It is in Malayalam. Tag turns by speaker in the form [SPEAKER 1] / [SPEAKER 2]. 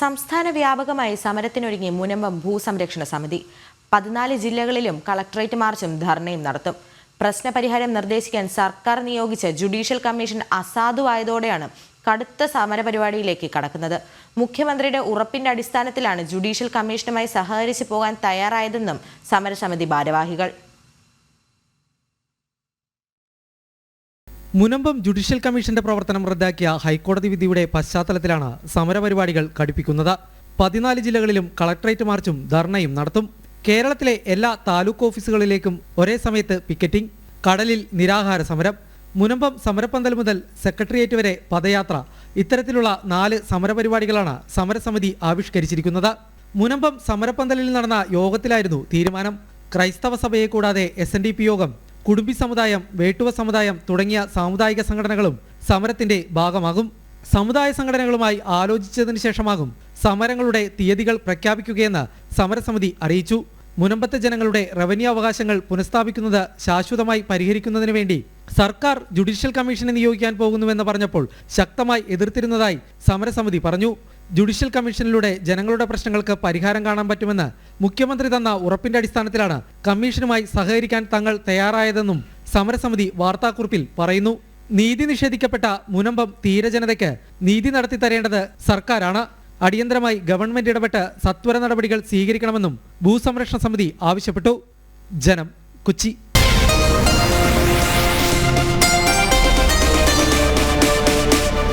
[SPEAKER 1] സംസ്ഥാന വ്യാപകമായി സമരത്തിനൊരുങ്ങി മുനമ്പം ഭൂസംരക്ഷണ സമിതി. പതിനാല് ജില്ലകളിലും കളക്ടറേറ്റ് മാർച്ചും ധർണയും നടത്തും. പ്രശ്നപരിഹാരം നിർദ്ദേശിക്കാൻ സർക്കാർ നിയോഗിച്ച ജുഡീഷ്യൽ കമ്മീഷൻ അസാധുവായതോടെയാണ് കടുത്ത സമരപരിപാടിയിലേക്ക് കടക്കുന്നത്. മുഖ്യമന്ത്രിയുടെ ഉറപ്പിന്റെ അടിസ്ഥാനത്തിലാണ് ജുഡീഷ്യൽ കമ്മീഷനുമായി സഹകരിച്ചു പോകാൻ തയ്യാറായതെന്നും സമരസമിതി ഭാരവാഹികൾ
[SPEAKER 2] മുനമ്പം ജുഡീഷ്യൽ കമ്മീഷന്റെ പ്രവർത്തനം റദ്ദാക്കിയ ഹൈക്കോടതി വിധിയുടെ പശ്ചാത്തലത്തിലാണ് സമരപരിപാടികൾ ഘടിപ്പിക്കുന്നത് പതിനാല് ജില്ലകളിലും കളക്ടറേറ്റ് മാർച്ചും ധർണയും നടത്തും. കേരളത്തിലെ എല്ലാ താലൂക്ക് ഓഫീസുകളിലേക്കും ഒരേ സമയത്ത് പിക്കറ്റിംഗ് കടലിൽ നിരാഹാര സമരം മുനമ്പം സമരപ്പന്തൽ മുതൽ സെക്രട്ടേറിയറ്റ് വരെ പദയാത്ര ഇത്തരത്തിലുള്ള നാല് സമരപരിപാടികളാണ് സമരസമിതി ആവിഷ്കരിച്ചിരിക്കുന്നത്. മുനമ്പം സമരപ്പന്തലിൽ നടന്ന യോഗത്തിലായിരുന്നു തീരുമാനം. ക്രൈസ്തവ സഭയെ കൂടാതെ എസ് യോഗം കുടുംബി സമുദായം വേട്ടുവ സമുദായം തുടങ്ങിയ സാമുദായിക സംഘടനകളും സമരത്തിന്റെ ഭാഗമാകും. സമുദായ സംഘടനകളുമായി ആലോചിച്ചതിന് ശേഷമാകും സമരങ്ങളുടെ തീയതികൾ പ്രഖ്യാപിക്കുകയെന്ന് സമരസമിതി അറിയിച്ചു. മുനമ്പത്തെ ജനങ്ങളുടെ റവന്യൂ അവകാശങ്ങൾ പുനഃസ്ഥാപിക്കുന്നത് ശാശ്വതമായി പരിഹരിക്കുന്നതിന് വേണ്ടി സർക്കാർ ജുഡീഷ്യൽ കമ്മീഷനെ നിയോഗിക്കാൻ പോകുന്നുവെന്ന് പറഞ്ഞപ്പോൾ ശക്തമായി എതിർത്തിരുന്നതായി സമരസമിതി പറഞ്ഞു. ജുഡീഷ്യൽ കമ്മീഷനിലൂടെ ജനങ്ങളുടെ പ്രശ്നങ്ങൾക്ക് പരിഹാരം കാണാൻ പറ്റുമെന്ന് മുഖ്യമന്ത്രി തന്ന ഉറപ്പിന്റെ അടിസ്ഥാനത്തിലാണ് കമ്മീഷനുമായി സഹകരിക്കാൻ തങ്ങൾ തയ്യാറായതെന്നും സമരസമിതി വാർത്താക്കുറിപ്പിൽ പറയുന്നു. നീതി നിഷേധിക്കപ്പെട്ട മുനമ്പം തീരജനതയ്ക്ക് നീതി നടത്തി തരേണ്ടത് സർക്കാരാണ്. അടിയന്തരമായി ഗവൺമെന്റ് ഇടപെട്ട് സത്വര നടപടികൾ സ്വീകരിക്കണമെന്നും ഭൂസംരക്ഷണ സമിതി ആവശ്യപ്പെട്ടു. ജനം കൊച്ചി.